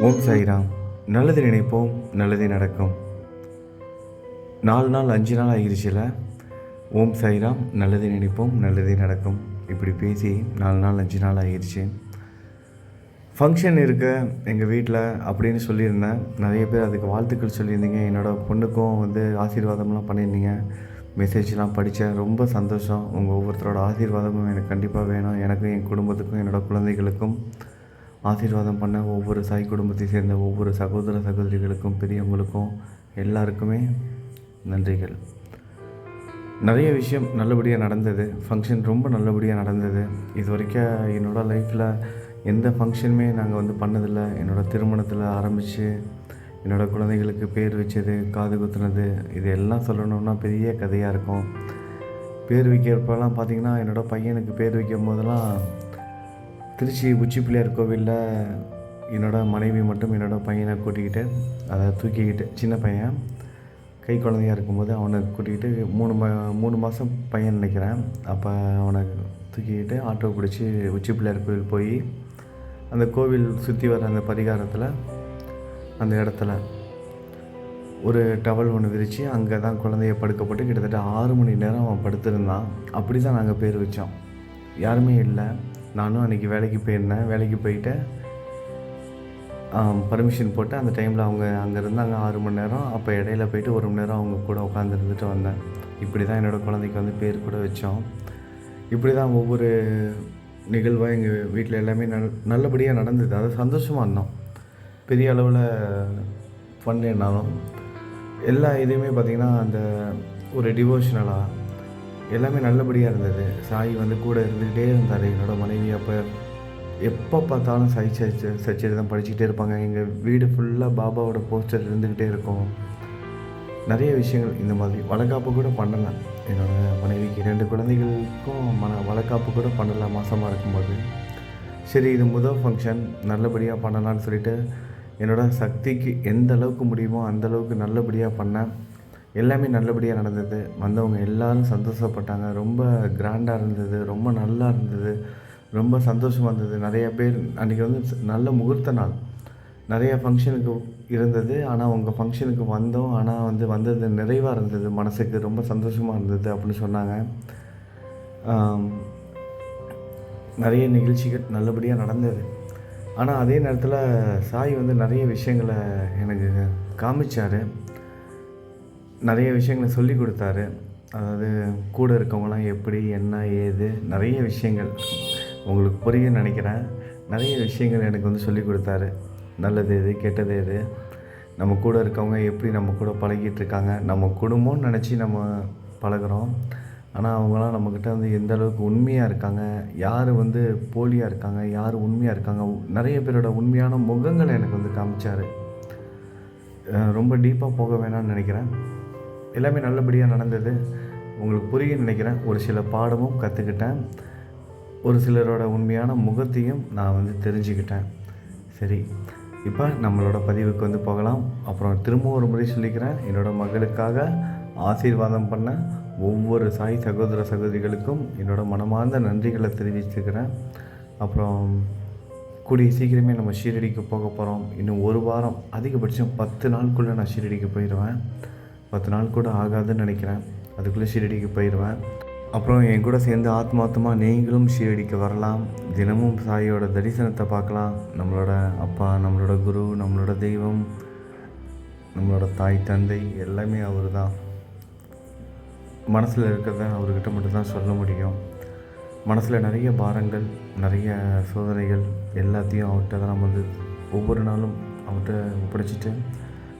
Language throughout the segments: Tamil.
ஓம் சாய்ராம். நல்லது நினைப்போம் நல்லதே நடக்கும். நாலு நாள் அஞ்சு நாள் ஆகிருச்சுல? ஓம் சாய்ராம் நல்லது நினைப்போம் நல்லதே நடக்கும். இப்படி பேசி நாலு நாள் அஞ்சு நாள் ஆகிருச்சு. ஃபங்க்ஷன் இருக்க எங்கள் வீட்டில் அப்படின்னு சொல்லியிருந்தேன். நிறைய பேர் அதுக்கு வாழ்த்துக்கள் சொல்லியிருந்தீங்க. என்னோடய பொண்ணுக்கும் வந்து ஆசீர்வாதம்லாம் பண்ணியிருந்தீங்க. மெசேஜ்லாம் படித்தேன். ரொம்ப சந்தோஷம். உங்கள் ஒவ்வொருத்தரோட ஆசீர்வாதமும் எனக்கு கண்டிப்பாக வேணும். எனக்கும் என் குடும்பத்துக்கும் என்னோடய குழந்தைகளுக்கும். ஆசீர்வாதம் பண்ண ஒவ்வொரு சாய் குடும்பத்தை சேர்ந்த ஒவ்வொரு சகோதர சகோதரிகளுக்கும் பெரியவங்களுக்கும் எல்லாருக்குமே நன்றிகள். நிறைய விஷயம் நல்லபடியாக நடந்தது. ஃபங்க்ஷன் ரொம்ப நல்லபடியாக நடந்தது. இது வரைக்கும் என்னோடய லைஃப்பில் எந்த ஃபங்க்ஷனுமே நாங்கள் வந்து பண்ணதில்லை. என்னோடய திருமணத்தில் ஆரம்பித்து என்னோடய குழந்தைகளுக்கு பேர் வச்சது காது குத்துனது இது எல்லாம் சொல்லணும்னா பெரிய கதையாக இருக்கும். பேர் வைக்கிறப்பெல்லாம் பார்த்தீங்கன்னா என்னோடய பையனுக்கு பேர் வைக்கும் போதெல்லாம் திருச்சி உச்சி பிள்ளையார் கோவிலில் என்னோடய மனைவி மட்டும் என்னோடய பையனை கூட்டிக்கிட்டு அதை தூக்கிக்கிட்டு சின்ன பையன் கை குழந்தையா இருக்கும்போது அவனை கூட்டிக்கிட்டு மூணு மா மூணு மாதம் பையன் நினைக்கிறேன். அப்போ அவனை தூக்கிக்கிட்டு ஆட்டோ பிடிச்சி உச்சி பிள்ளையார் கோவில் போய் அந்த கோவில் சுற்றி வர அந்த பரிகாரத்தில் அந்த இடத்துல ஒரு டவல் ஒன்று விரித்து அங்கே தான் குழந்தைய படுக்கப்பட்டு கிட்டத்தட்ட ஆறு மணி நேரம் அவன் படுத்திருந்தான். அப்படி தான் நாங்கள் பேர் வச்சோம். யாருமே இல்லை. நானும் அன்றைக்கி வேலைக்கு போயிருந்தேன். வேலைக்கு போயிட்டு பர்மிஷன் போட்டு அந்த டைமில் அவங்க அங்கே இருந்தாங்க ஆறு மணி நேரம். அப்போ இடையில போயிட்டு ஒரு மணி நேரம் அவங்க கூட உட்காந்து இருந்துட்டு வந்தேன். இப்படி தான் என்னோடய குழந்தைக்கு வந்து பேர் கூட வச்சோம். இப்படி தான் ஒவ்வொரு நிகழ்வாக எங்கள் வீட்டில் எல்லாமே நல் நல்லபடியாக நடந்தது. அது சந்தோஷமாக இருந்தோம். பெரிய அளவில் பண்ணலைனாலும் எல்லா இதுவுமே பார்த்திங்கன்னா அந்த ஒரு டிவோஷனலாக எல்லாமே நல்லபடியாக இருந்தது. சாய் வந்து கூட இருந்துக்கிட்டே இருந்தார். என்னோடய மனைவி அப்போ எப்போ பார்த்தாலும் சாய் சர்ச்ச தான் படிச்சுக்கிட்டே இருப்பாங்க. எங்கள் வீடு ஃபுல்லாக பாபாவோட போஸ்டர் இருந்துக்கிட்டே இருக்கும். நிறைய விஷயங்கள் இந்த மாதிரி வளக்காப்பு கூட பண்ணலாம். என்னோடய மனைவிக்கு ரெண்டு குழந்தைகளுக்கும் மன வளக்காப்பு கூட பண்ணலாம் மாதமாக இருக்கும்போது. சரி இது முதல் ஃபங்க்ஷன் நல்லபடியாக பண்ணலான்னு சொல்லிட்டு என்னோடய சக்திக்கு எந்த அளவுக்கு முடியுமோ அந்தளவுக்கு நல்லபடியாக பண்ணேன். எல்லாமே நல்லபடியாக நடந்தது. வந்தவங்க எல்லாரும் சந்தோஷப்பட்டாங்க. ரொம்ப கிராண்டாக இருந்தது. ரொம்ப நல்லா இருந்தது. ரொம்ப சந்தோஷமாக இருந்தது. நிறைய பேர் அன்றைக்கி வந்து நல்ல முகூர்த்த நாள். நிறைய ஃபங்க்ஷனுக்கு இருந்தது. ஆனால் உங்கள் ஃபங்க்ஷனுக்கு வந்தோம். ஆனால் வந்து வந்தது நிறைவாக இருந்தது. மனசுக்கு ரொம்ப சந்தோஷமாக இருந்தது அப்படின்னு சொன்னாங்க. நிறைய நிகழ்ச்சிகள் நல்லபடியாக நடந்தது. ஆனால் அதே நேரத்தில் சாய் வந்து நிறைய விஷயங்களை எனக்கு காமிச்சார். நிறைய விஷயங்களை சொல்லி கொடுத்தாரு. அதாவது கூட இருக்கவங்களாம் எப்படி என்ன ஏது நிறைய விஷயங்கள் உங்களுக்கு புரியும்னு நினைக்கிறேன். நிறைய விஷயங்கள் எனக்கு வந்து சொல்லி கொடுத்தாரு. நல்லது எது கெட்டது எது நம்ம கூட இருக்கவங்க எப்படி நம்ம கூட பழகிட்டு இருக்காங்க. நம்ம குடும்பம்னு நினச்சி நம்ம பழகுறோம். ஆனால் அவங்களாம் நம்மக்கிட்ட வந்து எந்த அளவுக்கு உண்மையாக இருக்காங்க யார் வந்து போலியாக இருக்காங்க யார் உண்மையாக இருக்காங்க நிறைய பேரோட உண்மையான முகங்களை எனக்கு வந்து காமிச்சார். ரொம்ப டீப்பாக போக வேணாம்னு நினைக்கிறேன். எல்லாமே நல்லபடியாக நடந்தது. உங்களுக்கு புரியும் நினைக்கிறேன். ஒரு சில பாடமும் கற்றுக்கிட்டேன் ஒரு சிலரோட உண்மையான முகத்தையும் நான் வந்து தெரிஞ்சுக்கிட்டேன். சரி இப்போ நம்மளோட பதிவுக்கு வந்து போகலாம். அப்புறம் திரும்ப ஒரு முறை சொல்லிக்கிறேன். என்னோடய மகளுக்காக ஆசீர்வாதம் பண்ண ஒவ்வொரு சாய் சகோதர சகோதரிகளுக்கும் என்னோடய மனமார்ந்த நன்றிகளை தெரிவிச்சுக்கிறேன். அப்புறம் கூடிய சீக்கிரமே நம்ம ஷீரடிக்கு போக போகிறோம் இன்னும் ஒரு வாரம் அதிகபட்சம் பத்து நாளுக்குள்ளே நான் ஷீரடிக்கு போயிடுவேன் பத்து நாள் கூட ஆகாதுன்னு நினைக்கிறேன். அதுக்குள்ளே ஷீரடிக்கு போயிடுவேன். அப்புறம் என் கூட சேர்ந்து ஆத்மாத்தமாக நீங்களும் ஷீரடிக்கு வரலாம். தினமும் சாயோட தரிசனத்தை பார்க்கலாம். நம்மளோட அப்பா நம்மளோட குரு நம்மளோட தெய்வம் நம்மளோட தாய் தந்தை எல்லாமே அவர் தான் மனசில் இருக்கிறத அவர்கிட்ட மட்டும்தான் சொல்ல முடியும். மனசில் நிறைய பாரங்கள் நிறைய சோதனைகள் எல்லாத்தையும் அவர்கிட்ட தான் நம்ம வந்து ஒவ்வொரு நாளும் அவர்கிட்ட ஒப்படைச்சிட்டு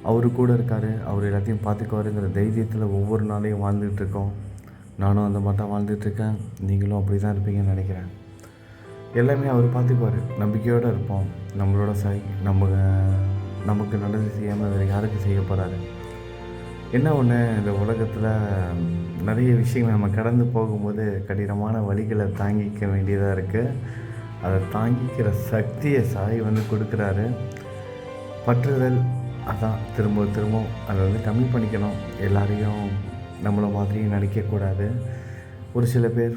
அவர் கூட இருக்கார் அவர் எல்லாத்தையும் பார்த்துக்குவாருங்கிற தைரியத்தில் ஒவ்வொரு நாளையும் வாழ்ந்துகிட்ருக்கோம் நானும் அந்த மாதிரி தான் வாழ்ந்துட்டுருக்கேன் நீங்களும் அப்படி தான் இருப்பீங்கன்னு நினைக்கிறேன். எல்லாமே அவர் பார்த்துக்குவார். நம்பிக்கையோடு இருப்போம். நம்மளோட சாய் நம்ம நமக்கு நல்லது செய்யாமல் வேறு யாருக்கு செய்ய போகிறாரு என்ன ஒன்று இந்த உலகத்தில் நிறைய விஷயங்கள் நம்ம கடந்து போகும்போது கடினமான வழிகளை தாங்கிக்க வேண்டியதாக இருக்குது அதை தாங்கிக்கிற சக்தியை சாய் வந்து கொடுக்குறாரு. பற்றுதல் அதான் திரும்ப திரும்ப அதை வந்து கம்மி பண்ணிக்கணும். எல்லாரையும் நம்மளை மாதிரி நடிக்கக்கூடாது. ஒரு சில பேர்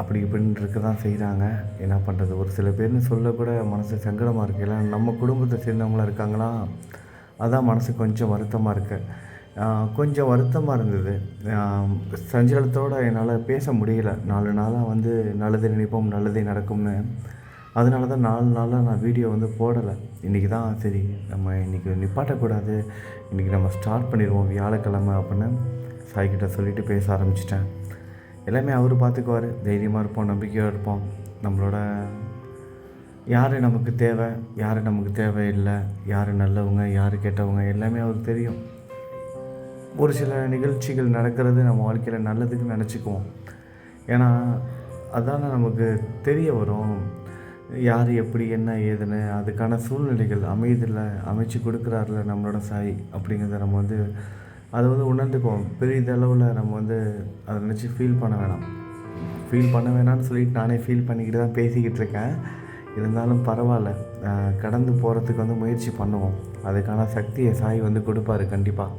அப்படி இப்படின்னு இருக்க தான் செய்கிறாங்க என்ன பண்ணுறது ஒரு சில பேர்னு சொல்லக்கூட மனசு சங்கடமாக இருக்குது இல்லை நம்ம குடும்பத்தை சேர்ந்தவங்களாம் இருக்காங்களா அதான் மனசு கொஞ்சம் வருத்தமாக இருக்குது கொஞ்சம் வருத்தமாக இருந்தது. சஞ்சலத்தோடு என்னால் பேச முடியல. நாலு நாளாக வந்து நல்லது நினைப்போம் நல்லதே நடக்கும்னு. அதனால தான் நாலு நாளாக நான் வீடியோ வந்து போடலை. இன்றைக்கி தான் சரி நம்ம இன்றைக்கி நிப்பாட்டக்கூடாது. இன்றைக்கி நம்ம ஸ்டார்ட் பண்ணிடுவோம் வியாழக்கிழமை அப்படின்னு சாய்கிட்ட சொல்லிவிட்டு பேச ஆரம்பிச்சிட்டேன். எல்லாமே அவர் பார்த்துக்குவார் தைரியமாக இருப்போம் நம்பிக்கையாக இருப்போம். நம்மளோட யார் நமக்கு தேவை யார் நமக்கு தேவையில்லை யார் நல்லவங்க யார் கெட்டவங்க எல்லாமே அவருக்கு தெரியும். ஒரு சில நிகழ்ச்சிகள் நடக்கிறது நம்ம வாழ்க்கையில் நல்லதுக்கு நினச்சிக்குவோம். ஏன்னா அதானே நமக்கு தெரிய வரும். யார் எப்படி என்ன ஏதுன்னு அதுக்கான சூழ்நிலைகள் அமைதியில் அமைச்சு கொடுக்குறாருல நம்மளோட சாய் அப்படிங்கிறத நம்ம வந்து அதை வந்து உணர்ந்துக்குவோம். பெரிதளவில் நம்ம வந்து அதை நினச்சி ஃபீல் பண்ண வேணாம். ஃபீல் பண்ண வேணாம்னு சொல்லிட்டு நானே ஃபீல் பண்ணிக்கிட்டு தான் பேசிக்கிட்டு இருக்கேன். இருந்தாலும் பரவாயில்ல. கடந்து போகிறதுக்கு வந்து முயற்சி பண்ணுவோம். அதுக்கான சக்தியை சாய் வந்து கொடுப்பாரு கண்டிப்பாக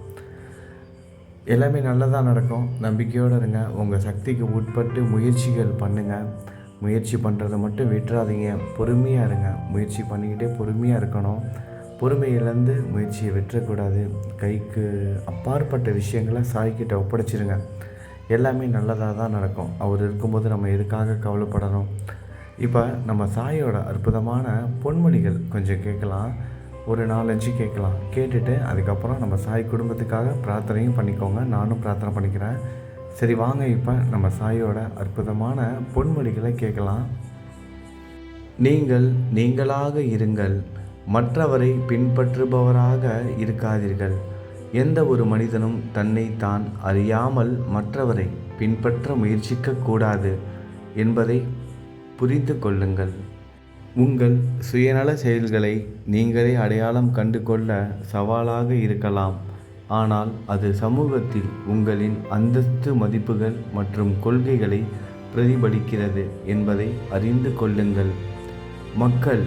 எல்லாமே நல்லதாக நடக்கும். நம்பிக்கையோடு இருங்க. உங்கள் சக்திக்கு உட்பட்டு முயற்சிகள் பண்ணுங்கள் முயற்சி பண்ணுறதை மட்டும் விட்டுறாதீங்க. பொறுமையாக இருங்க. முயற்சி பண்ணிக்கிட்டே பொறுமையாக இருக்கணும். பொறுமையிலேருந்து முயற்சியை விட்டுறக்கூடாது. கைக்கு அப்பாற்பட்ட விஷயங்களை சாய்கிட்ட ஒப்படைச்சிருங்க. எல்லாமே நல்லதாக தான் நடக்கும். அவர் இருக்கும்போது நம்ம எதுக்காக கவலைப்படணும்? இப்போ நம்ம சாயோட அற்புதமான பொன்மொழிகள் கொஞ்சம் கேட்கலாம். ஒரு நாலஞ்சு கேட்கலாம். கேட்டுட்டு அதுக்கப்புறம் நம்ம சாய் குடும்பத்துக்காக பிரார்த்தனையும் பண்ணிக்கோங்க. நானும் பிரார்த்தனை பண்ணிக்கிறேன். சரி வாங்க இப்போ நம்ம சாயோட அற்புதமான பொன்மொழிகளை கேட்கலாம். நீங்கள் நீங்களாக இருங்கள் மற்றவரை பின்பற்றுபவராக இருக்காதீர்கள். எந்த ஒரு மனிதனும் தன்னை தான் அறியாமல் மற்றவரை பின்பற்ற முயற்சிக்க கூடாது என்பதை புரிந்து கொள்ளுங்கள். உங்கள் சுயநல செயல்களை நீங்களே அடையாளம் கண்டு கொள்ள சவாலாக இருக்கலாம். ஆனால் அது சமூகத்தில் உங்களின் அந்தஸ்து மதிப்புகள் மற்றும் கொள்கைகளை பிரதிபலிக்கிறது என்பதை அறிந்து கொள்ளுங்கள். மக்கள்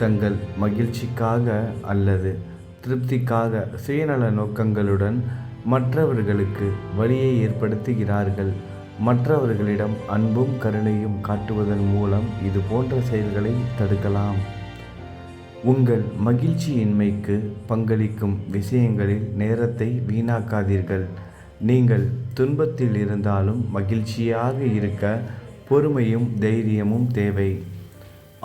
தங்கள் மகிழ்ச்சிக்காக அல்லது திருப்திக்காக சுயநல நோக்கங்களுடன் மற்றவர்களுக்கு வழியை ஏற்படுத்துகிறார்கள். மற்றவர்களிடம் அன்பும் கருணையும் காட்டுவதன் மூலம் இது போன்ற செயல்களை தடுக்கலாம். உங்கள் மகிழ்ச்சியின்மைக்கு பங்களிக்கும் விஷயங்களில் நேரத்தை வீணாக்காதீர்கள். நீங்கள் துன்பத்தில் இருந்தாலும் மகிழ்ச்சியாக இருக்க பொறுமையும் தைரியமும் தேவை.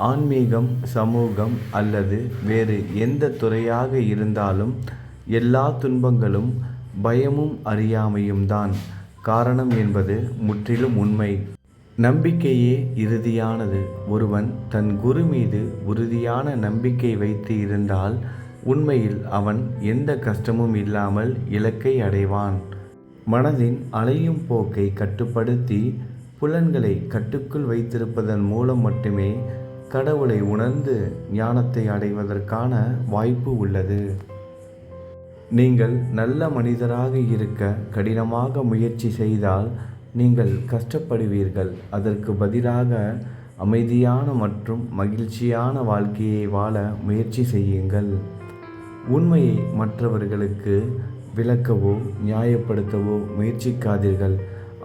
ஆன்மீகம் சமூகம் அல்லது வேறு எந்த துறையாக இருந்தாலும் எல்லா துன்பங்களும் பயமும் அறியாமையும் தான் காரணம் என்பது முற்றிலும் உண்மை. நம்பிக்கையே இறுதியானது. ஒருவன் தன் குரு மீது உறுதியான நம்பிக்கை வைத்து இருந்தால் உண்மையில் அவன் எந்த கஷ்டமும் இல்லாமல் இலக்கை அடைவான். மனதின் அலையும் போக்கை கட்டுப்படுத்தி புலன்களை கட்டுக்குள் வைத்திருப்பதன் மூலம் மட்டுமே கடவுளை உணர்ந்து ஞானத்தை அடைவதற்கான வாய்ப்பு உள்ளது. நீங்கள் நல்ல மனிதராக இருக்க கடினமாக முயற்சி செய்தால் நீங்கள் கஷ்டப்படுவீர்கள். அதற்கு பதிலாக அமைதியான மற்றும் மகிழ்ச்சியான வாழ்க்கையை வாழ முயற்சி செய்யுங்கள். உண்மையை மற்றவர்களுக்கு விளக்கவோ நியாயப்படுத்தவோ முயற்சிக்காதீர்கள்.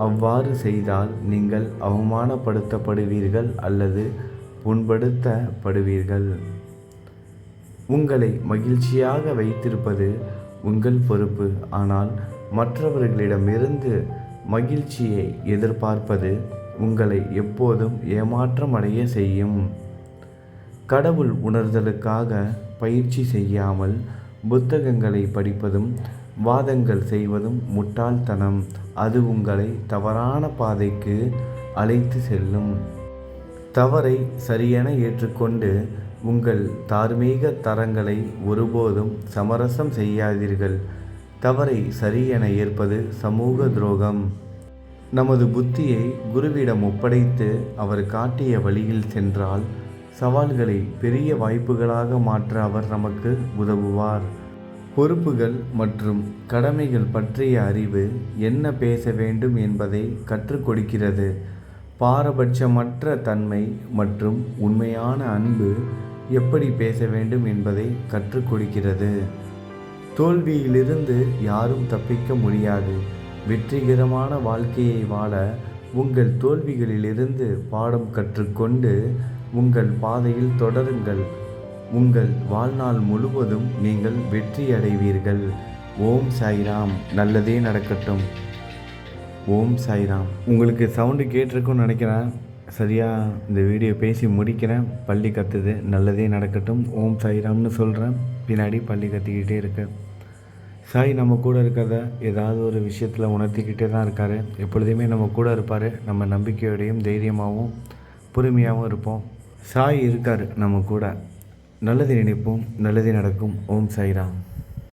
அவ்வாறு செய்தால் நீங்கள் அவமானப்படுத்தப்படுவீர்கள் அல்லது புண்படுத்தப்படுவீர்கள். உங்களை மகிழ்ச்சியாக வைத்திருப்பது உங்கள் பொறுப்பு. ஆனால் மற்றவர்களிடமிருந்து மகிழ்ச்சியை எதிர்பார்ப்பது உங்களை எப்போதும் ஏமாற்றம் அடைய செய்யும். கடவுள் உணர்தலுக்காக பயிற்சி செய்யாமல் புத்தகங்களை படிப்பதும் வாதங்கள் செய்வதும் முட்டாள்தனம். அது உங்களை தவறான பாதைக்கு அழைத்து செல்லும். தவறை சரியென ஏற்றுக்கொண்டு உங்கள் தார்மீக தரங்களை ஒருபோதும் சமரசம் செய்யாதீர்கள். தவறை சரியென ஏற்பது சமூக துரோகம். நமது புத்தியை குருவிடம் ஒப்படைத்து அவர் காட்டிய வழியில் சென்றால் சவால்களை பெரிய வாய்ப்புகளாக மாற்ற அவர் நமக்கு உதவுவார். பொறுப்புகள் மற்றும் கடமைகள் பற்றிய அறிவு என்ன பேச வேண்டும் என்பதை கற்றுக் கொடுக்கிறது. பாரபட்சமற்ற தன்மை மற்றும் உண்மையான அன்பு எப்படி பேச வேண்டும் என்பதை கற்றுக் கொடுக்கிறது. தோல்வியிலிருந்து யாரும் தப்பிக்க முடியாது. வெற்றிகரமான வாழ்க்கையை வாழ உங்கள் தோல்விகளிலிருந்து பாடம் கற்றுக்கொண்டு உங்கள் பாதையில் தொடருங்கள். உங்கள் வாழ்நாள் முழுவதும் நீங்கள் வெற்றி அடைவீர்கள். ஓம் சாய்ராம். நல்லதே நடக்கட்டும். ஓம் சாய்ராம். உங்களுக்கு சவுண்டு கேட்டிருக்கும்னு நினைக்கிறேன். சரியாக இந்த வீடியோ பேசி முடிக்கிறேன். பள்ளி கத்துது. நல்லதே நடக்கட்டும். ஓம் சாய்ராம்னு சொல்கிறேன் பின்னாடி பள்ளி கத்திக்கிட்டே இருக்கு. சாய் நம்ம கூட இருக்கிறத ஏதாவது ஒரு விஷயத்தில் உணர்த்திக்கிட்டே தான் இருக்கார். எப்பொழுதுமே நம்ம கூட இருப்பார். நம்ம நம்பிக்கையோடையும் தைரியமாகவும் பொறுமையாகவும் இருப்போம். சாய் இருக்கார் நம்ம கூட. நல்லது நினைப்போம். நல்லதே நடக்கும். ஓம் சாய்ராம்.